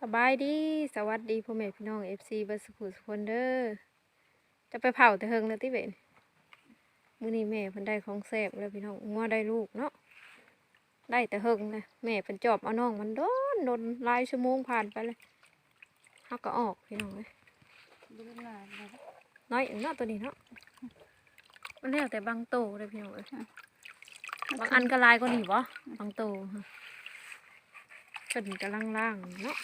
สบายดี สวัสดีพ่อแม่พี่น้องเอฟซีบัสกุสคนเด้อจะไปเผาแต่เฮิงแล้วติเวนมื้อนี้แม่เพิ่นได้ของแซ่บแล้วพี่น้องงัวได้ลูกเนาะได้แต่เฮิงเลยแม่เพิ่นจอบเอาน้องมันโดนโดนหลายชั่วโมงผ่านไปเลยเฮาก็ออกพี่น้องเลยน้อยเองเนาะตัวนี้เนาะมันแล้วแต่บางโตเลยพี่น้องเอ้ยบางอันก็หลายกว่านี้บ่บางโต ฮะเพิ่นกำลังล่างเนาะ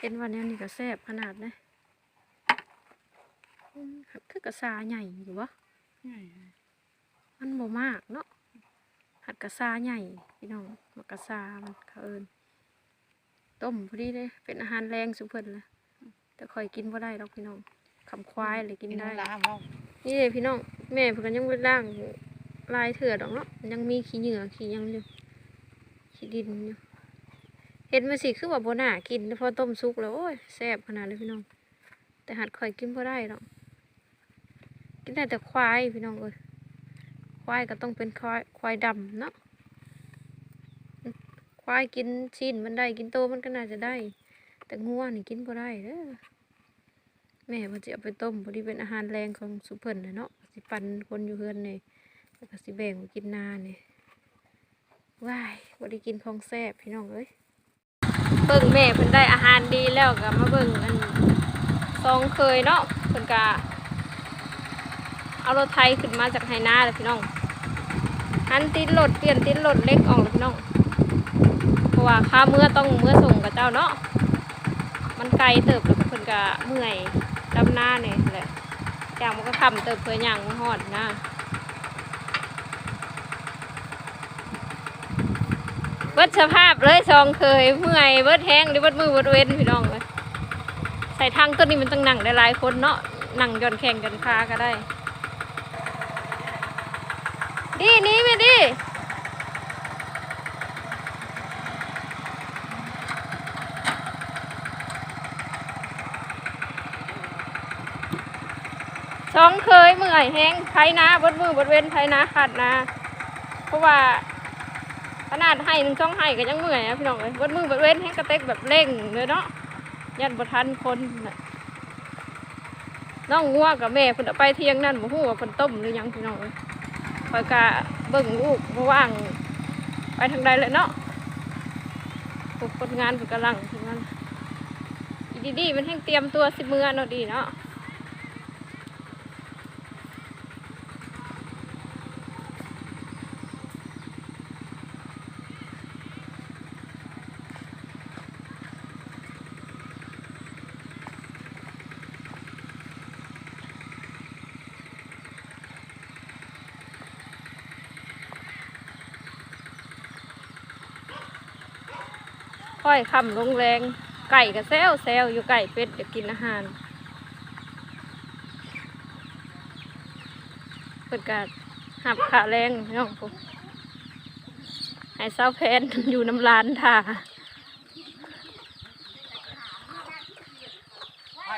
เห็นวันนี้นี่ก็แซ่บขนาดนะอืมคือกระซาใหญ่อยู่วะมันบ่มากเนาะหัดกระซาใหญ่พี่น้องมักกระซามันเขาเอินต้มพอดีเลยเป็นอาหารแรงสุดเพิ่นเลยแต่คอยกินบ่ได้หรอกพี่น้องคำควายเลยกินได้ล้างห้องนี่เลยพี่น้องแม่เพิ่นก็ยังบ่ได้ล้างลายเถื่อดอกเนาะยังมีขี้เหงื่อขี้หยังอยู่ขี้ดินอยู่ เห็นมาสิคือว่าบ่น่ากินพอต้มสุกแล้วโอ้ยแซ่บขนาดเลยพี่น้อง แต่หัดข่อยกินบ่ได้หรอกกินได้แต่ควายพี่น้องเอ้ยควายก็ต้องเป็นควายควายดำเนาะควายกินชิ้นมันได้กินโตมันก็น่าจะได้ แต่งัวนี่กินบ่ได้เด้อแม่มันจะเอาไปต้มพอดีเป็นอาหารแรงของสุเพิ่นนะเนาะสิปันคนอยู่เฮือนนี่แล้วก็สิแบ่งกินนานี่ยว้ายบ่ได้กินของแซ่บพี่น้องเอ้ย เบิ่งแม่เพิ่นได้อาหารดีแล้วก็มาเบิ่งอันซองเคยเนาะเพิ่นก็เอารถไถขึ้นมาจากไหนาเลยพี่น้องหันติดรถเปลี่ยนติดรถเล็กออกเลยพี่น้อง เพราะว่าค่าเมื่อต้องเมื่อส่งกับเจ้าเนาะ มันไกลเติบแล้วก็เพิ่นก็เมื่อยดำหน้าเนี่ยแหละอย่างมันก็คำเติบเพื่อย่างมันหอดนะ เบิดสภาพเลยซองเคยเมื่อยเบิดแห้งหรือเบิดมือเบิดเว้นพี่น้องเลยใส่ทางต้นนี้มันต้องนั่งได้หลายคนเนาะนั่งย่อนแข่งกันพาก็ได้ ดีนี้ไม่ดีสองเคยเมื่อยแห้งไถนาบดมือบดเว้นไถนาขาดนาเพราะว่า ขนาดให้หนึ่งช่องให้ก็ยังเมื่อยนะพี่น้องเลยบดมือบดเว้นแห้งกระเต็กแบบเร่งเลยเนาะยันบทันคนน่ะน้องงัวกับแม่เพิ่นเอาไปเที่ยงนั่นบ่ฮู้ว่าเพิ่นต้มหรือยังพี่น้องเลยคอยกะเบิ่งลูกบ่ว่าง ไปทางใดเลยเนาะพวกคนงานเพิ่นกำลังทำงานดีๆมันแห้งเตรียมตัวสิมือเนาะดีเนาะ ค่อยคำลงแรง ไก่ก็แซวแซวอยู่ไก่เป็ดอยากกินอาหารเปิดการหับขาแรงน้องผมให้เศร้าแพนอยู่น้ำลานท่าไป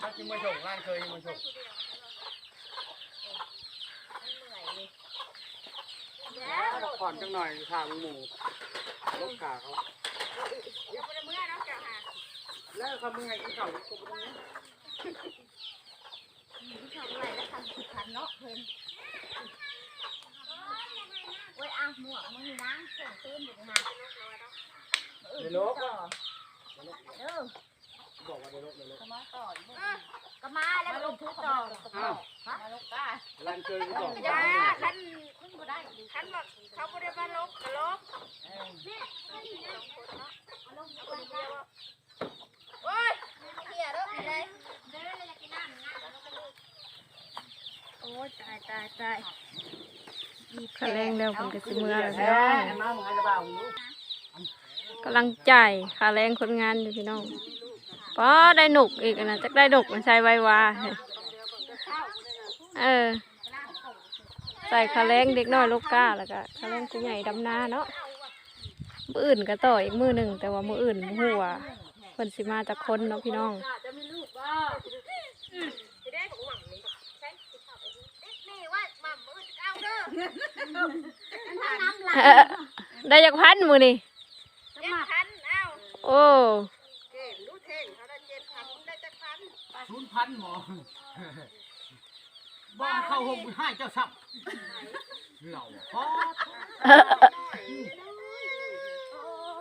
ถ้าจะมาส่งร้านเคยมาส่งผ่อนจังหน่อยทางหมู ลูกขาเขาแล้วเขาเมื่อไงกินข้าวก็บ่ต้องโอ้ยอะหมวกมึงล้างเสื้อตื้นอยู่นะในโลกเออบอกว่าในโลกในโลกก็มาแล้วก็ทุกต่อ มาลกการ้านเคยก็บอกจ้าคันมึงบ่ได้คันบอกเขาบ่ได้มาลกก็ลกโอ้ยเหี้ยเด้อไปเลยเด้อเลยกินน้ำโอ้ยตายตายตายขาแรงแล้วผมก็สิเมื่อแล้วพี่น้องมามึงให้กำลังใจ่ายค่าแรงคนงานอยู่พี่น้องป้อได้หนุกอีกนะจักได้ดกมันใช้ไว้ว่า เออ ใส่ค่าแรงเด็กน้อยลูกก้าแล้วก็ค่าแรงผู้ใหญ่ดำนาเนาะมืออื่นก็ต่ออีกมือหนึ่งแต่ว่ามืออื่นหัวาเพิ่นสิมาจากคนเนาะพี่น้องนี่ว่าหม่ำมือเอาเด้อน้ำไหลเออได้จากพันมือนี่เจ็ดพันเอาโอ้เก่งรู้เท่งเขาได้เจ็ดพันได้จักพันศูนย์พันหมอ บ้าเข้าห้องให้เจ้าซ้ำเหล่าพอ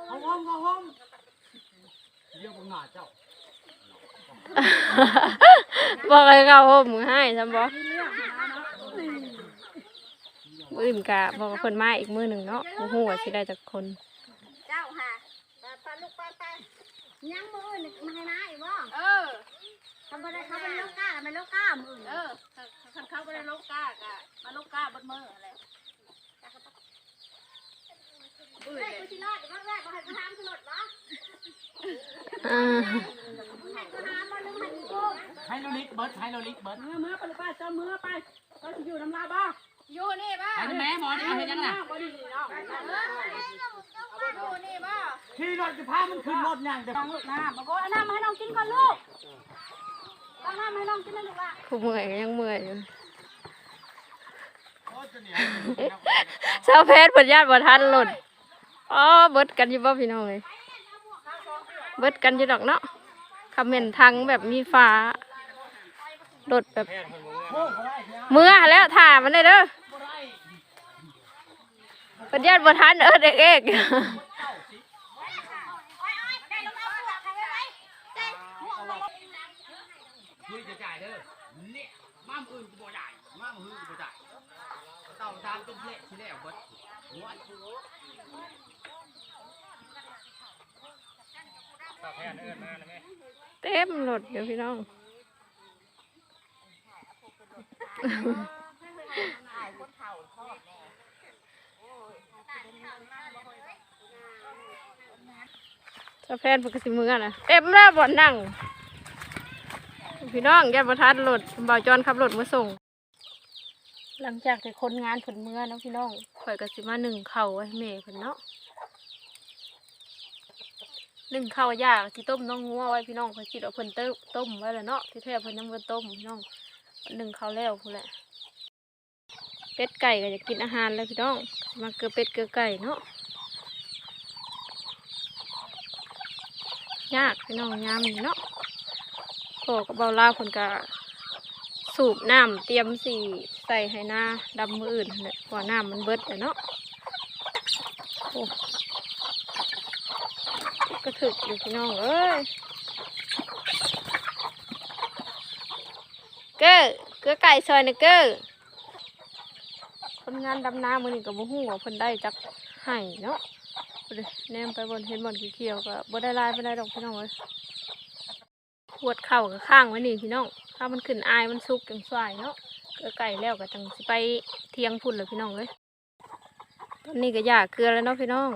เอาห้องเอาห้องเรียกว่าหน้าเจ้าบอกให้เขาโฮมมือให้ซำบ่มืออื่นกะบอกว่าเพิ่นมาอีกมือหนึ่งเนาะบ่ฮู้ว่าสิได้จักคน เจ้าค่ะไปไปลูกไปไปยังมืออื่นมาให้มาอีกบ่เออทำบ่ได้เขาเป็นโลกก้าเป็นโลกก้ามืออื่นเออคันเขา ไปได้ลูกกากะมาลูกกาบนมืออะไรบื้อเฮ้ยเลยกูสิรอดเดี๋ยวมาแรกบ่ให้กูทำสลดบ่อ่ามึงให้กูทำบ่หรือมึงให้กูโกงให้โลลิกเบิร์ดให้โลลิกเบิร์ดเมื่อเมื่อไปป้าเจ้าเมื่อไปก็จะอยู่น้ำลาบ้าอยู่นี่บ้าให้แม่หมอนี่เห็นยังไงบ่ดีเนาะอยู่นี่บ้าขี่รถจะพามันขึ้นรถยังจะต้องลูกน้ำบอกเอาน้ำมาให้น้องกินก่อนลูกต้องน้ำให้น้องกินนะลูกละผู้เมื่อยก็ยังเมื่อยอยู่ เนี่ยชาเพชรเพิ่นญาติบ่ทันหล่นอ๋อเบิดกันอยู่บ่พี่น้องเลยเบิดกันอยู่ดอกเนาะคอมเมนทางแบบมีฟ้าโดดแบบเมื่อแล้วถ่ามันเลยเด้อเพิ่นญาติบ่ทันเออเด็กเอก คุยจะจ่ายเด้อเนี่ยม้ามอื่นจะบ่จ่ายม้ามอื่นจะบ่จ่ายเต่าตามเป็นเละที่แล้วเบิร์ดหัวต่อแพนเอิ้นมาเลยแม่เต็มรถเดี๋ยวพี่น้องสะแพนปกติมือน่ะเต็มแล้วบ่นั่ง พี่น้องยัดประทัดรถบ่าวจอนขับรถมาส่ง หลังจากที่คนงานผลเมื่อเนาะพี่น้องข่อยก็สิมาหนึ่งเข่าไว้ให้แม่เพิ่นเนาะหนึ่งข้าวยากที่ต้มน้องงัวไว้พี่น้องข่อยคิดว่าเพิ่นเต้มต้มไว้แล้วเนาะที่แท้เพิ่นยังบ่ต้มพี่น้องหนึ่งข้าวแล้วพุ่นแหละเป็ดไก่ก็จะกินอาหารแล้วพี่น้องมาเกลือเป็ดเกลือไก่เนาะยากพี่น้องยามเนาะพ่อกับเบาลาวคนก็ สูบน้ำเตรียมสีใส่ให้หน้าดำมืออื่นนั่นแหละเพราะน้ำมันเบิดเลยเนาะโอ้ก็ถึกอยู่พี่น้องเอ้ยเก้อเก้อไก่ซอยนะเก้อคนงานดำน้ำมือนี่ก็บ่ฮู้ว่าเพิ่นได้จักให้เนาะแนมไปบนเห็นบนเขียวก็บ่ได้ลายบ่ได้ดอกพี่น้องเอ้ยขวดเข่ากับข้างไว้นี่พี่น้อง ถ้ามันขึ้นอายมันสุกจังสวยเนาะเกือไก่แล้วก็จังสิไปเที่ยงพุ่นเลยพี่น้องเลยตอนนี้ก็ยากเกลือแล้วเนาะพี่น้อง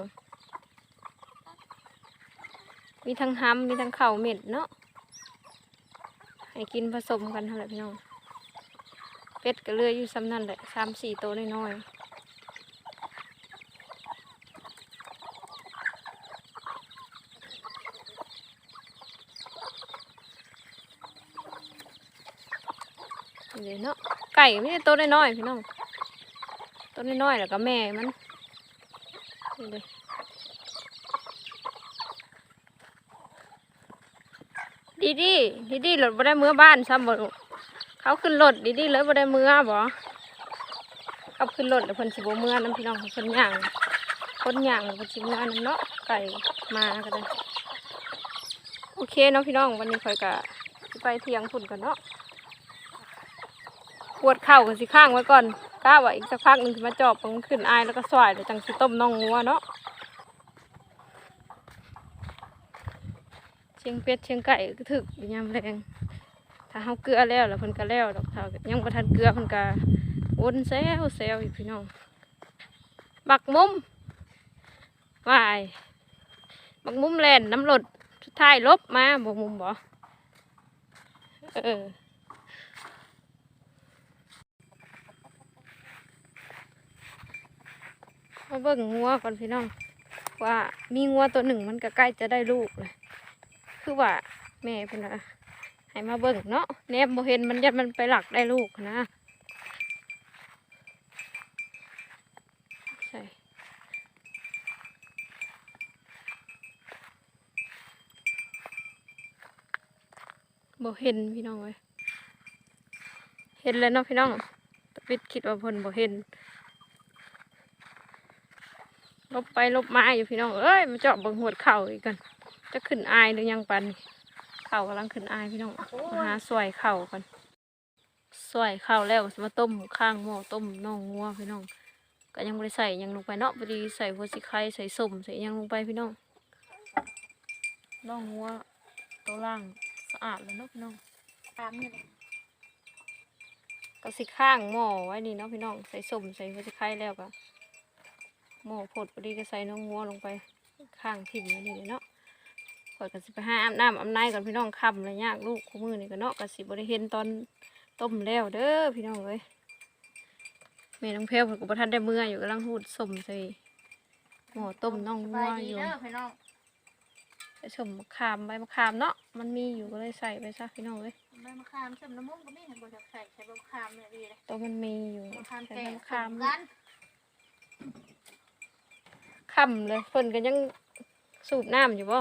มีทั้งห้ำมีทั้งเข่าเม็ดเนาะ ให้กินผสมกันเท่าไหร่พี่น้อง เป็ดก็เลือยอยู่ซ้ำนั่นแหละสามสี่ตัวน้อยๆ นี่เนาะไก่ไม่ใช่ตัวน้อยๆพี่น้องตัวน้อยๆแล้วก็แม่มันนี่เลยดีดีดีดีรถบ่ได้เมือบ้านซ้ำบ่เขาขึ้นรถดีดีเลยบ่ได้เมือบ่เขาขึ้นรถแล้วเพิ่นสิบ่มือน้ำพี่น้องเพิ่นย่างคนย่างเพิ่นสิมือน้ำเนาะไก่มาก็ได้โอเคเนาะพี่น้องวันนี้ข่อยก็สิไปเที่ยงพุ่นกันเนาะ วดเข่ากันสิข้างไว้ก่อนกล้าว่าอีกสักพักหนึ่งมาจอบมันขึ้นอายแล้วก็สวายแล้วจังสิต้มน่องงัวเนาะเชียงเป็ดเชียงไก่ก็ถึกอยู่ยามแรงถ้าเฮาเกลือแล้วแล้วเพิ่นก็แล้วดอกถ้ายังบ่ทันเกลือเพิ่นก็วนแซวแซวอยู่พี่น้องบักมุมวายบักมุมแลนน้ำหลดสุดท้ายลบมาบักมุมบ่เออ มาเบิ่งงัวก่อนพี่น้อง ว่ามีงัวตัวหนึ่งมันก็ใกล้จะได้ลูกเลยคือว่าแม่พี่นะให้มาเบิ่งเนาะแนบโบเห็นมันยัดมันไปหลักได้ลูกนะใช่โบเห็นพี่น้องเลยเห็นแล้วเนาะพี่น้องตะปิดคิดว่าเพนโบเห็น ลบไปลบมาอยู่พี่น้องเอ้ยมาเจาะเบิ่งหัวเข่าอีกกัน จะขึ้นอายหรือยังปันนี่เข่ากำลังขึ้นอายพี่น้องมาหาสวยเข่ากันสวยเข่าแล้วก็สิมาต้มข้างหม้อต้มน่องงัวพี่น้อง ก็ยังไม่ได้ใส่หยังลงไปเนาะพอดีใส่หัวสิไข่ใส่ส้มใส่หยังลงไปพี่น้องน่องงัวตัวล่างสะอาดแล้วเนาะพี่น้องตามนี่เลยก็สิข้างหม้อไว้นี่เนาะพี่น้องใส่ส้มใส่หัวสิไข่แล้วก็ หม้อพดพอดีก็ใส่น้องงัวลงไปข้างถิ่นไว้นี่เลยเนาะข่อยก็สิไปหาอาบน้ำอาบในก่อนพี่น้องค่ำเลยยากลูกคู่มือนี่ก็เนาะก็สิบ่ได้เห็นตอนต้มแล้วเด้อพี่น้องเอ้ยแม่น้องเพลวเพิ่นก็บ่ทันได้เมื่ออยู่กำลังหูดส้มใส่หม้อต้มน้องสงับายวดีอยู่เด้อพี่น้องใส่สมมะขามใบมะขามเนาะมันมีอยู่ก็เลยใส่ไปซะพี่น้องเลยใบมะขามเสริมน้ำมันก็มีให้บ่จักใส่ใส่ใบมะขามเนี่ยดีเลยตัวมันมีอยู่มะขามใส่แก่ใบมะขามกัน ค่ำเลยเพิ่นก็ยังสูบน้ำอยู่บ่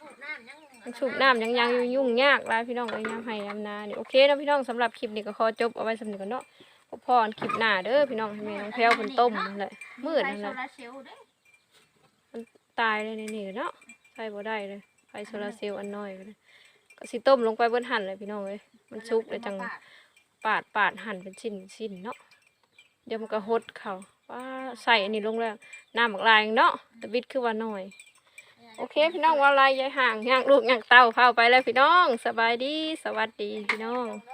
ถูกน้ำยังยังสูบน้ำยังยังอยู่ยุ่งยากหลายพี่น้องเลยยามให้ยามนานี่โอเคนะพี่น้องสำหรับคลิปนี้ก็ขอจบเอาไว้สำหรับก่อนเนาะพบพรคลิปหน้าเด้อพี่น้องให้แม่น้องแพรวเพิ่นต้มนั่นแหละมืดนั่นแหละไฟโซลาร์เซลล์เด้อตายเลยในนี่เนาะใส่บ่ได้เลยไฟโซลาร์เซลล์อันน้อยก็เลยก็สิต้มลงไปเบิ่นหั่นเลยพี่น้องเอ้ยมันสุกเลยจังปาดปาดหั่นเป็นชิ้นชิ้นเนาะเดี๋ยวมันก็หดเขาว่าใส่อันนี้ลงแล้ว น้ำหมักลายเนาะแต่บิดคือว่าน้อย โอเคพี่น้องว่าลายยายห่างย่างลูกย่างเต้าเผาไปแล้วพี่น้อง สบายดี สวัสดีพี่น้องเด้อ